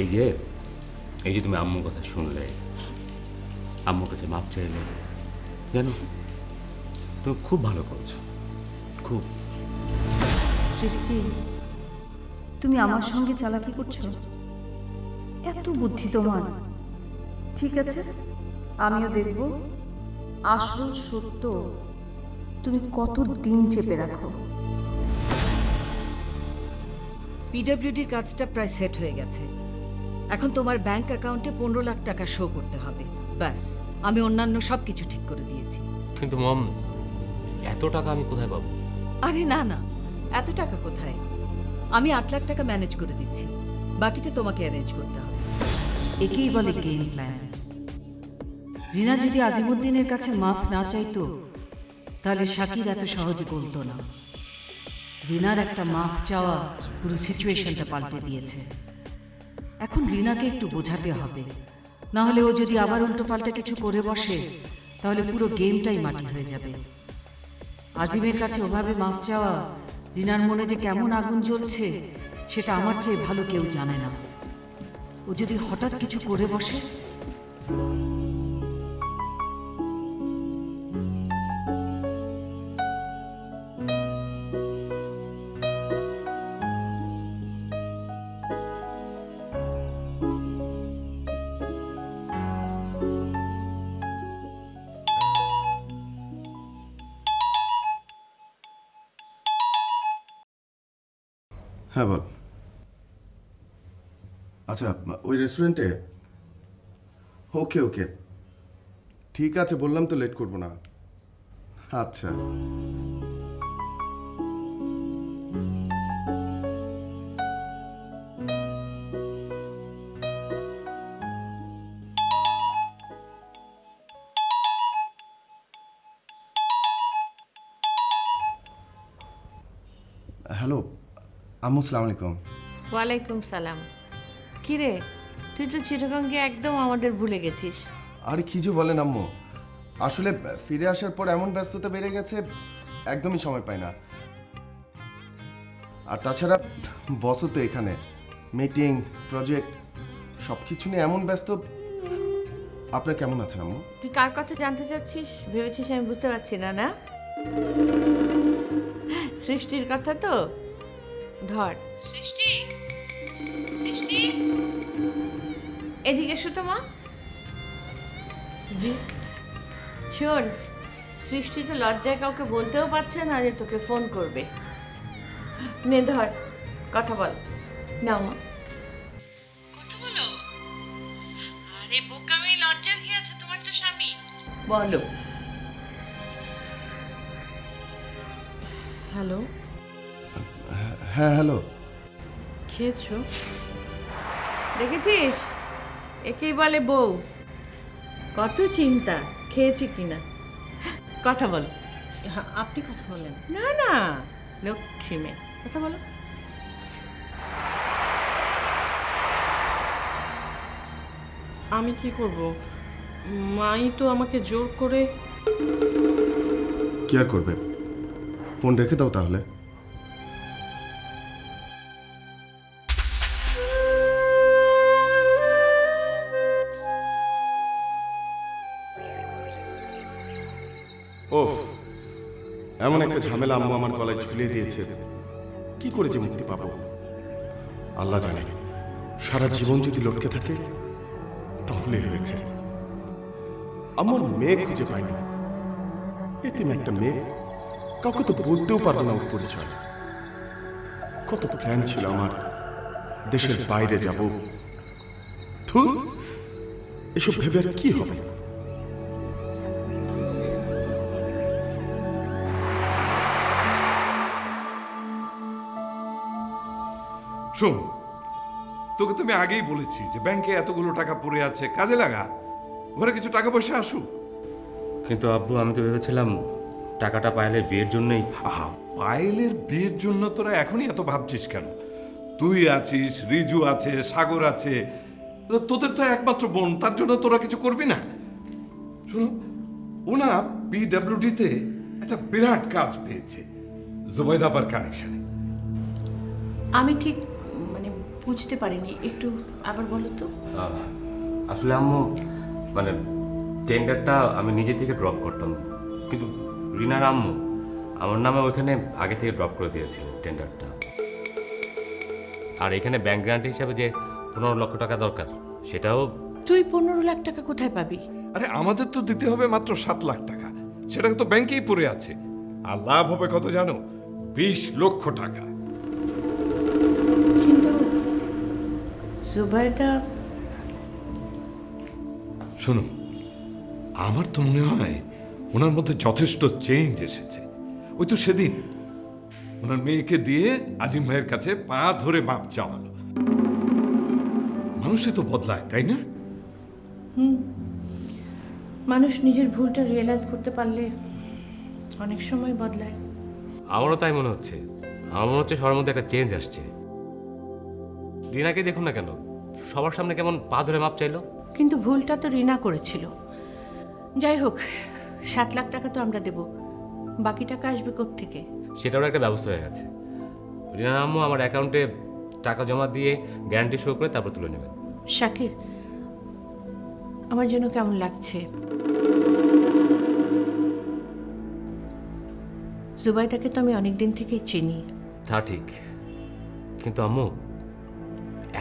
এই যে এই যে তুমি আম্মুর কথা শুনলে আম্মুর কাছে মাপ চাইলে জানো তুমি খুব ভালো করছ খুব। সৃষ্টি তুমি আমার সঙ্গে চালাকি করছ? এত বুদ্ধি তোমার। ঠিক আছে আমিও দেখব। আসল সত্য তুমি কত দিন চেপে রাখো? পিডব্লিউডির কাজটা প্রায় সেট হয়ে গেছে। এখন তোমার ব্যাংক অ্যাকাউন্টে পনেরো লাখ টাকা শো করতে হবে। ব্যাস আমি অন্যান্য সব কিছু ঠিক করে দিয়েছি। কিন্তু মম এত টাকা আমি কোথায় পাবো? আরে না না এত টাকা কোথায়? আমি আট লাখ টাকা ম্যানেজ করে দিচ্ছি। বাকিটা তোমাকে অ্যারেঞ্জ করতে হবে। একেই বলে গেম প্ল্যান রিনা যদি আজিমুদ্দিনের কাছে মাফ না চাইতো তাহলে শাকির এত সহজে বলতো না। রিনার একটা মাফ চাওয়া পুরো সিচুয়েশনটা পাল্টে দিয়েছে। এখন রিনাকে একটু বোঝাতে হবে। না হলে ও যদি আবার উল্টোপাল্টা কিছু করে বসে, তাহলে পুরো গেমটাই মাটি হয়ে যাবে। আজিমের কাছে ওভাবে মাফ চাওয়া, রিনার মনে যে কেমন আগুন জ্বলছে, সেটা আমার চেয়ে ভালো কেউ জানে না। ও যদি হঠাৎ কিছু করে বসে হ্যাঁ বল। আচ্ছা ওই রেস্টুরেন্টে ওকে ওকে ঠিক আছে, বললাম তো লেট করব না। আচ্ছা। হ্যালো। আম্মু সালাম আলাইকুম ওয়ালাইকুম সালাম। কিরে তুই তো চিটাগঙ্গে একদম আমাদের ভুলে গেছিস। আরে কি যে বলেন আম্মু আসলে ফিরে আসার পর এমন ব্যস্ততা বেড়ে গেছে একদমই সময় পাই না। আর তাছাড়া বসও তো এখানে। মিটিং প্রজেক্ট সব কিছু নিয়ে এমন ব্যস্ত। আপনার কেমন আছেন আম্মু? তুই কার কথা জানতে চাচ্ছিস? ভেবেছিস আমি বুঝতে পারছি না না? সৃষ্টির কথা তো? ধর। সৃষ্টি সৃষ্টি। এদিকে এসো তো মা। জি। শোন সৃষ্টি তো লজ্জায় কাউকে বলতেও পারছে না যে তোকে ফোন করবে। নে ধর কথা বল। নাও মা। কথা বলো? আরে বোকামি লজ্জার কি আছে তোমার তো স্বামী? বলো। হ্যালো? হ্যাঁ হ্যালো। খেয়েছো? দেখেছিস? একেই বলে বউ। কত চিন্তা খেয়েছি কিনা? কথা বলো। হ্যাঁ, আপনি কথা বলেন না না। লক্ষ্মী মেয়ে কথা বলো। আমি কি করব? মাই তো আমাকে জোর করে কি আর করবে? ফোন রেখে দাও তাহলে। ঝামেলা আম্মু আমার গলায় ঝুলিয়ে দিয়েছে। কি করে যে মুক্তি পাবো? আল্লাহ জানে সারা জীবন যদি লটকে থাকে তাহলে হয়েছে। আমার মেয়ে খুঁজে পাইনি। এতিম একটা মেয়ে কাউকে তো বলতেও পারব না ওর পরিচয়। কত প্ল্যান ছিল আমার দেশের বাইরে যাব। ধুর, এসব ভেবে কি হবে? শোন তোকে তো আমি আগেই বলেছি যে ব্যাংকে এতগুলো টাকা পড়ে আছে কাজে লাগা। ঘরে কিছু টাকা পয়সা আসুক। কিন্তু আব্বু আমি তো ভেবেছিলাম টাকাটা পাইলে বিয়ের জন্যই। আহা পায়েলের বিয়ের জন্য তোরা এখনই এত ভাবছিস কেন? তুই আছিস রিজু আছে সাগর আছে তো তোদের তো একমাত্র বোন তার জন্য তোরা কিছু করবি না। শোনো ও না পিডাব্লিউডিতে একটা বিরাট কাজ পেয়েছে জুবাইদাবার কানেকশনে। আমি ঠিক বুঝতে পারিনি। একটু আবার বলো তো। আসলে আম্মু মানে টেন্ডারটা আমি নিজে থেকে ড্রপ করতাম। কিন্তু রিনার আম্মু আমার নামে ওখানে আগে থেকে ড্রপ করে দিয়েছিলেন টেন্ডারটা আর এখানে ব্যাংক গ্রান্ট হিসাবে যে পনেরো লক্ষ টাকা দরকার সেটাও তুই পনেরো লাখ টাকা কোথায় পাবি? আরে আমাদের তো দিতে হবে মাত্র সাত লাখ টাকা। সেটা তো ব্যাংকেই পড়ে আছে। আর লাভ হবে কত জানো? বিশ লক্ষ টাকা। জুবাইদা শোনো আমার তো মনে হয় ওনার মধ্যে যথেষ্ট চেঞ্জ এসেছে। ওই তো সেদিন ওনার মেয়েকে দিয়ে আজিম ভাইয়ের কাছে পা ধরে মাপ চাওয়ালো। মানুষে তো বদলায় তাই না? মানুষ নিজের ভুলটা রিয়েলাইজ করতে পারলে অনেক সময় বদলায়। আমারও তাই মনে হচ্ছে। আমার মনে হচ্ছে সবার মধ্যে একটা চেঞ্জ আসছে। রিনাকে দেখুন না কেন? সবার সামনে কেমন পা ধরে মাপ চাইলো? কিন্তু ভুলটা তো রিনা করেছিল। যাই হোক সাত লাখ টাকা তো আমরা দেব। বাকি টাকা আসবে থেকে সেটারও একটা ব্যবস্থা হয়ে গেছে। রিনার আম্মু আমার অ্যাকাউন্টে টাকা জমা দিয়ে গ্যারান্টি শো করে তারপর তুলে নেবেন। শাকির আমার জন্য কেমন লাগছে? জুবাইদাকে তো আমি অনেক দিন থেকেই চিনি। তা ঠিক। কিন্তু আম্মু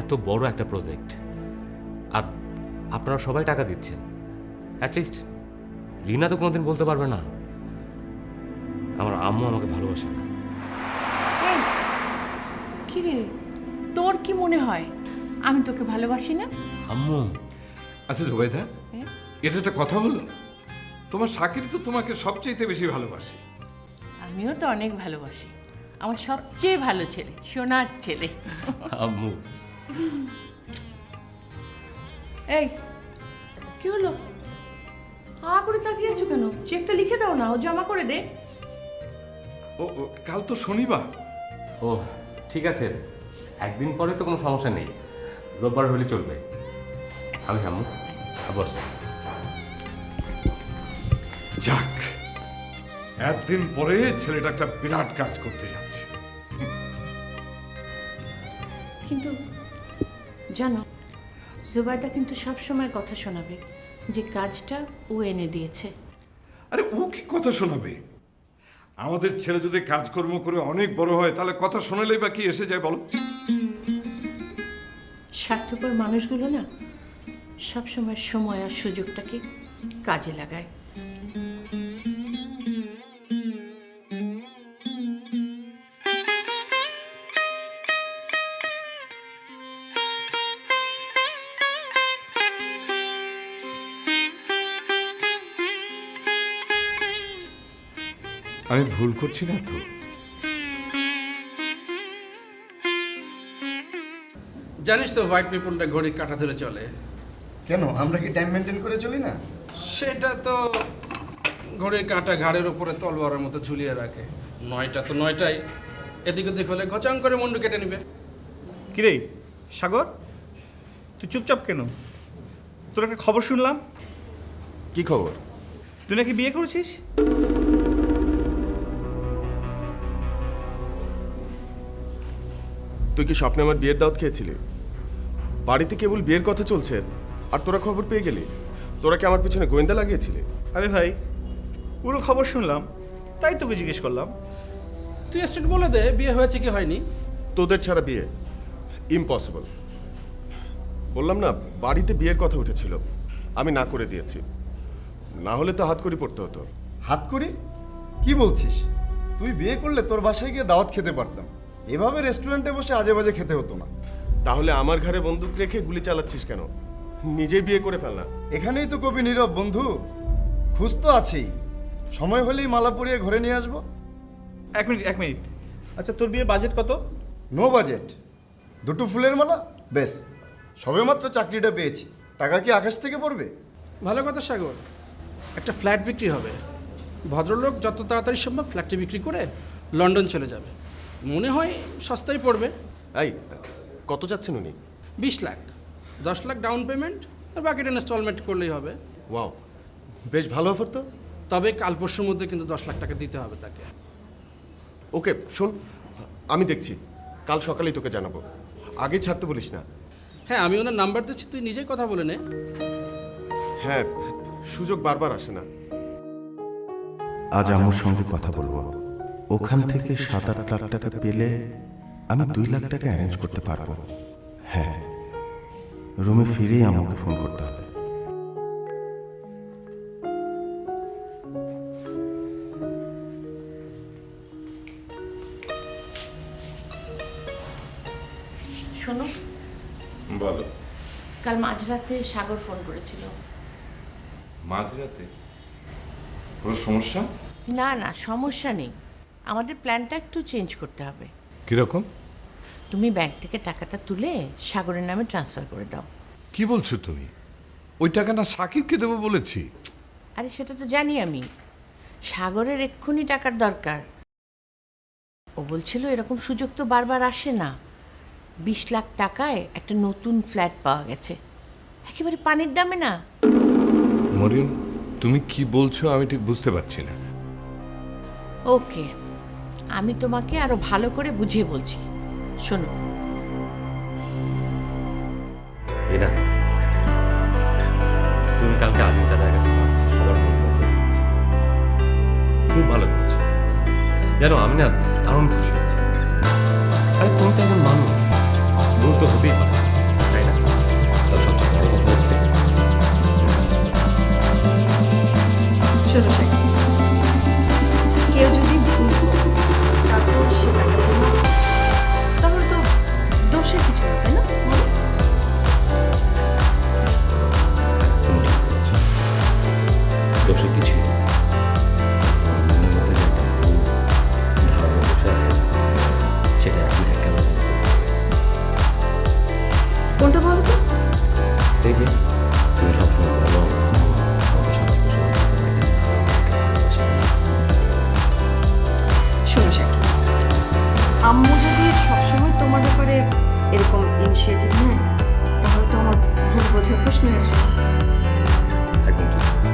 এত বড় একটা প্রজেক্ট আর আপনারা সবাই টাকা দিচ্ছেন। অ্যাটলিস্ট রিনা তো কোনোদিন বলতে পারবে না। আমার আম্মু আমাকে ভালোবাসে না। কি রে তোর কি মনে হয়? আমি তোকে ভালোবাসি না? আম্মু। আচ্ছা জুবাইদা এটা একটা কথা হলো। তোমার সাকির তো তোমাকে সবচেয়ে বেশি ভালোবাসে। আমিও তো অনেক ভালোবাসি। আমার সবচেয়ে ভালো ছেলে সোনার ছেলে। আম্মু এই কি হলো? হা করে তাকিয়ে আছো কেন? চেকটা লিখে দাও না ও জমা করে দে। ও ও, কাল তো শনিবার। ও ঠিক আছে। একদিন পরে তো কোনো সমস্যা নেই। রোববার হলে চলবে। আমি আম্মু বস। যাক একদিন পরে ছেলেটা একটা বিরাট কাজ করতে যাচ্ছে। কিন্তু জানো জুবাইদা কিন্তু সব সময় কথা শোনাবে যে কাজটা ও এনে দিয়েছে। আরে ও কি কথা শোনাবে? আমাদের ছেলে যদি কাজকর্ম করে অনেক বড় হয় তাহলে কথা শোনালেই বা কি এসে যায় বলো? স্বার্থপর মানুষগুলো না সব সময় সময় আর সুযোগটাকে কাজে লাগায়। আমি ভুল করছি না তো? জানিস তো হোয়াইট পিপলটা ঘড়ির কাঁটা ধরে চলে। কেন? আমরা কি টাইম মেনটেন করে চলি না? সেটা তো ঘড়ির কাঁটা ঘাড়ের উপরে তলোয়ারের মতো ঝুলিয়ে রাখে। নয়টা তো নয়টাই। এদিক ওদিক হলে ঘচাং করে মুন্ডু কেটে নিবে। কিরে সাগর তুই চুপচাপ কেন? তোর একটা খবর শুনলাম। কি খবর? তুই নাকি বিয়ে করেছিস? তুই কি স্বপ্নে আমার বিয়ের দাওয়াত খেয়েছিলি? বাড়িতে কেবল বিয়ের কথা চলছে আর তোরা খবর পেয়ে গেলি। তোরা কি আমার পিছনে গোয়েন্দা লাগিয়েছিলি? আরে ভাই পুরো খবর শুনলাম তাই তোকে জিজ্ঞেস করলাম। তুই স্টেট বলে দে বিয়ে হয়েছে কি হয়নি? তোদের ছাড়া বিয়ে ইম্পসিবল বললাম না বাড়িতে বিয়ের কথা উঠেছিল আমি না করে দিয়েছি। না হলে তো হাত করি পড়তে হতো। হাত করি কি বলছিস? তুই বিয়ে করলে তোর বাসায় গিয়ে দাওয়াত খেতে পারতাম। এভাবে রেস্টুরেন্টে বসে আজে বাজে খেতে হতো না। তাহলে আমার ঘরে বন্দুক রেখে গুলি চালাচ্ছিস কেন? নিজেই বিয়ে করে ফেল না। এখানেই তো কবি নীরব বন্ধু। খুশ তো আছেই। সময় হলেই মালা পরিয়ে ঘরে নিয়ে আসব। এক মিনিট এক মিনিট। আচ্ছা তোর বিয়ের বাজেট কত? নো বাজেট দুটো ফুলের মালা? বেশ। সবেমাত্র চাকরিটা পেয়েছি। টাকা কি আকাশ থেকে পড়বে? ভালো কথা সাগর। একটা ফ্ল্যাট বিক্রি হবে। ভদ্রলোক যত তাড়াতাড়ি সম্ভব ফ্ল্যাটটি বিক্রি করে লন্ডন চলে যাবে। মনে হয় সস্তায় পড়বে। এই কত যাচ্ছেন উনি? বিশ লাখ। দশ লাখ ডাউন পেমেন্ট আর বাকিটা ইনস্টলমেন্ট করলেই হবে। ওয়াও বেশ ভালো অফার তো। তবে কাল পরশুর মধ্যে কিন্তু দশ লাখ টাকা দিতে হবে তাকে। ওকে শোন আমি দেখছি। কাল সকালেই তোকে জানাব। আগে ছাড়তে বলিস না। হ্যাঁ আমি ওনার নাম্বার দিচ্ছি তুই নিজেই কথা বলে নে। হ্যাঁ সুযোগ বারবার আসে না। আজ আমার সঙ্গে কথা বলব। ওখান থেকে সাত আট লাখ টাকা পেলে আমি দুই লাখ টাকা অ্যারেঞ্জ করতে পারব। হ্যাঁ রুমে ফিরেই আমাকে ফোন করতে হবে। শোনো। বলো। কাল মাঝরাতে সাগর ফোন করেছিল। মাঝরাতে? কোনো সমস্যা? না না সমস্যা নেই। আমাদের প্ল্যানটা একটু চেঞ্জ করতে হবে। কীরকম? তুমি ব্যাংক থেকে টাকাটা তুলে সাগরের নামে ট্রান্সফার করে দাও। কি বলছো তুমি? ওই টাকাটা সাকিবকে দেবো বলেছি। আরে সেটা তো জানি আমি। সাগরের এক্ষুনি টাকার দরকার। ও বলছিল এরকম সুযোগ তো বারবার আসে না। বিশ লাখ টাকায় একটা নতুন ফ্ল্যাট পাওয়া গেছে। একেবারে পানির দামে না। মরিয়ম তুমি কি বলছো আমি ঠিক বুঝতে পারছি না। ওকে। আমি তোমাকে আরও ভালো করে বুঝিয়ে বলছি। শোনো। রিনা তুমি কালকে আদিন কাজার কাছে ভাবছি সবার মন। খুব ভালো করেছ। জানো আমি না দারুণ খুশি হয়েছি। আরে তুমি তো একজন মানুষ। ভুল তো হতেই পারে তাই না? তবে সবচেয়ে বড় কথা হচ্ছে চলো শাকিব শোনো শাকিব আম্মু যদি সবসময় তোমার ব্যাপারে এরকম ইনিশিয়েটিভ নেয় তাহলে তো আমার ভুল বোঝার প্রশ্নই আসে না। আছে।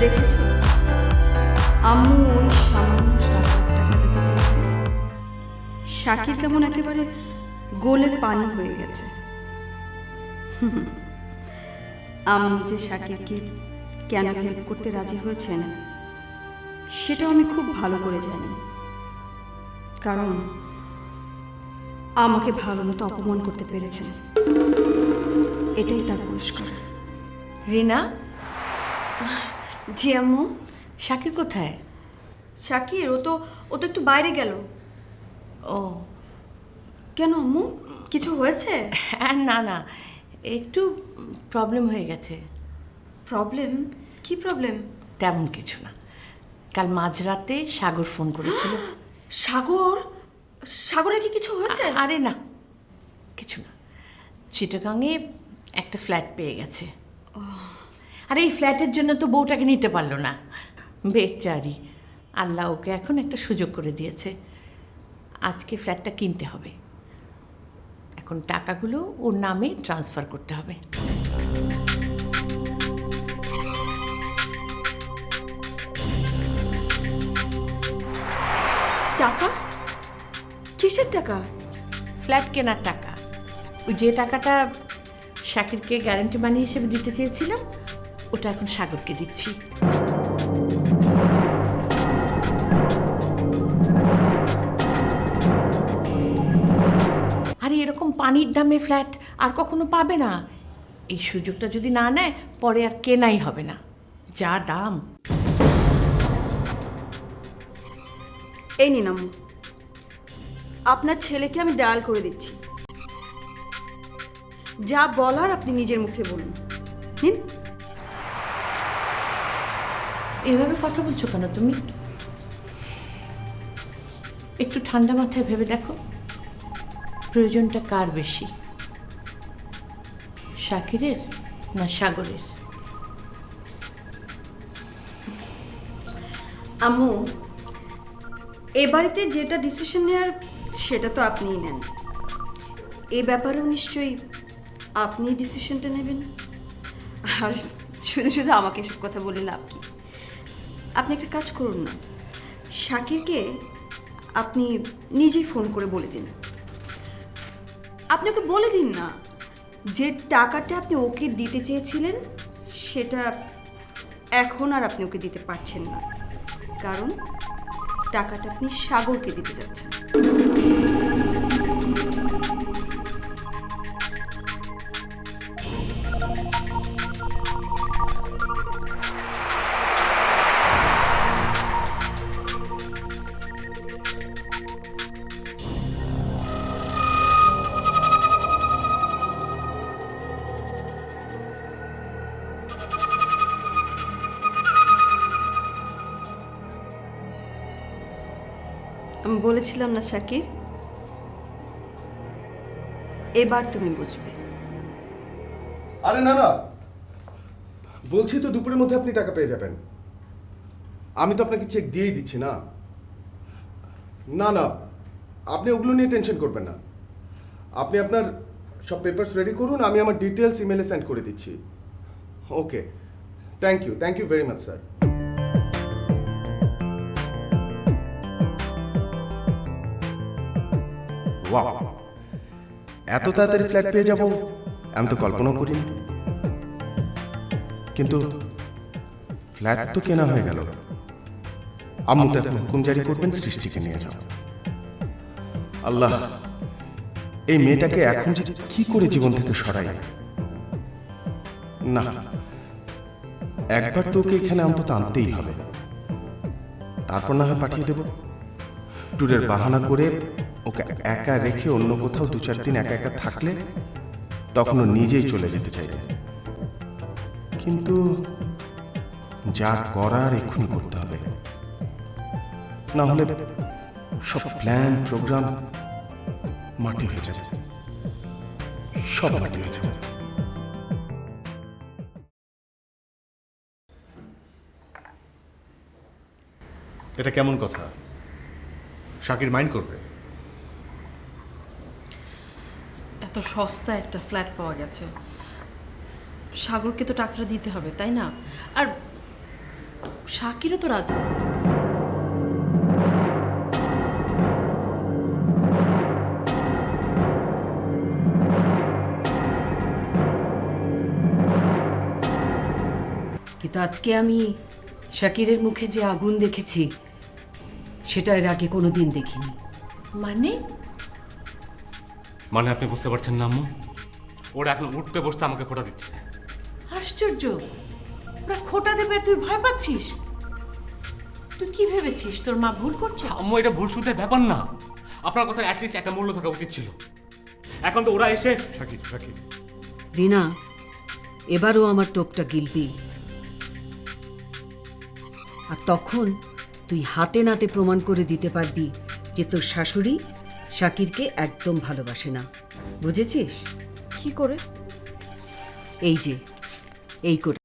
দেখেছ আম্মু ওই সামান্য সাত টাকা দিতে চেয়েছে শাকির কেমন একেবারে গোলে পানি হয়ে গেছে আম্মু যে কেন হেল্প করতে রাজি হয়েছেন সেটাও আমি খুব ভালো করে জানি। কারণ আমাকে ভালো মতো অপমান করতে পেরেছেন। এটাই তার পুরস্কার। রিনা? জি আম্মু? শাকির কোথায়? শাকির ও তো ও তো একটু বাইরে গেল। ও। কেন আম্মু? কিছু হয়েছে? হ্যাঁ না না। একটু প্রবলেম হয়ে গেছে। প্রবলেম কি প্রবলেম তেমন কিছু না। কাল মাঝরাতে সাগর ফোন করেছিল। সাগর? সাগরে কি কিছু হয়েছে? আরে না। কিছু না। চিটাগাংয়ে একটা ফ্ল্যাট পেয়ে গেছে। আরে এই ফ্ল্যাটের জন্য তো বউটাকে নিতে পারল না। বেচারি। আল্লাহ ওকে এখন একটা সুযোগ করে দিয়েছে। আজকে ফ্ল্যাটটা কিনতে হবে। এখন টাকাগুলো ওর নামে ট্রান্সফার করতে হবে। টাকা? কিসের টাকা? ফ্ল্যাট কেনার টাকা। ওই যে টাকাটা শাকিরকে গ্যারান্টি মানি হিসেবে দিতে চেয়েছিলাম ওটা এখন সাগরকে দিচ্ছি। পানির দামে ফ্ল্যাট আর কখনো পাবে না? এই সুযোগটা যদি না নেয় পরে আর কেনাই হবে না। যা দাম। এই নিন আম্মু। আপনার ছেলেকে আমি ডায়াল করে দিচ্ছি। যা বলার আপনি নিজের মুখে বলুন। নিন। এভাবে কথা বলছো কেন তুমি? একটু ঠান্ডা মাথায় ভেবে দেখো। প্রয়োজনটা কার বেশি? শাকিরের না সাগরের? আম্মু, এ বাড়িতে যেটা ডিসিশন নেওয়ার সেটা তো আপনিই নেন। এ ব্যাপারেও নিশ্চয়ই আপনি ডিসিশনটা নেবেন। আর শুধু শুধু আমাকে এসব কথা বলে লাভ কি? আপনি একটা কাজ করুন না। শাকিরকে আপনি নিজেই ফোন করে বলে দিন। আপনি ওকে বলে দিন না। যে টাকাটা আপনি ওকে দিতে চেয়েছিলেন, সেটা এখন আর আপনি ওকে দিতে পারছেন না। কারণ টাকাটা আপনি সাগরকে দিতে যাচ্ছেন। আমি বলেছিলাম না শাকির এবার তুমি বুঝবে। আরে না না। বলছি তো দুপুরের মধ্যে আপনি টাকা পেয়ে যাবেন। আমি তো আপনাকে চেক দিয়েই দিচ্ছি, না? না না। আপনি ওগুলো নিয়ে টেনশন করবেন না। আপনি আপনার সব পেপারস রেডি করুন, আমি আমার ডিটেলস ইমেলে সেন্ড করে দিচ্ছি। Okay thank you thank you very much sir এত তাড়াতাড়ি ফ্ল্যাট পেয়ে যাব? আমি তো কল্পনাও করিনি। কিন্তু ফ্ল্যাট তো কেনা হয়ে গেল। আম্মু তো এখন হুকুম জারি করবেন, সৃষ্টিকে নিয়ে যাও। আল্লাহ, এই মেয়েটাকে এখন যে কি করে জীবন থেকে সরাই? না, একবার তো ওকে এখানে অন্তত আনতেই হবে। তারপর না হয় পাঠিয়ে দেব। ট্যুরের বাহানা করে ওকে একা রেখে অন্য কোথাও দু চার দিন একা একা থাকলে তখন নিজেই চলে যেতে চাইবে। কিন্তু যা করার এক্ষুনি করতে হবে। না হলে সব প্ল্যান, প্রোগ্রাম মাটি হয়ে যাবে। সব মাটি হয়ে যাবে। এটা কেমন কথা? শাকির মাইন্ড করবে? এত সস্তা একটা ফ্ল্যাট পাওয়া গেছে। সাগরকে তো টাকাটা দিতে হবে, তাই না? আর শাকিরও তো রাজি। কিন্তু আজকে আমি শাকিরের মুখে যে আগুন দেখেছি, সেটা এর আগে কোনো দিন দেখিনি। মানে? মানে আপনি বুঝতে পারছেন না আম্মু? ওরা এখন উঠতে বসতে আমাকে খোটা দিচ্ছে। আশ্চর্য! ওরা খোটা দেবে তুই ভয় পাচ্ছিস? তুই কি ভেবেছিস? তোর মা ভুল করছে? আম্মু এটা ভুল শুনতে ব্যাপার না। আপনার কথা অ্যাটলিস্ট একটা মূল্য থাকা উচিত ছিল। এখন তো ওরা এসে শাকির শাকির রিনা এবারও আমার টোপটা গিলবি আর তখন তুই হাতে নাতে প্রমাণ করে দিতে পারবি যে তোর শাশুড়ি শাকিরকে একদম ভালোবাসে না। বুঝেছিস? কি করে? এই যে এই করে।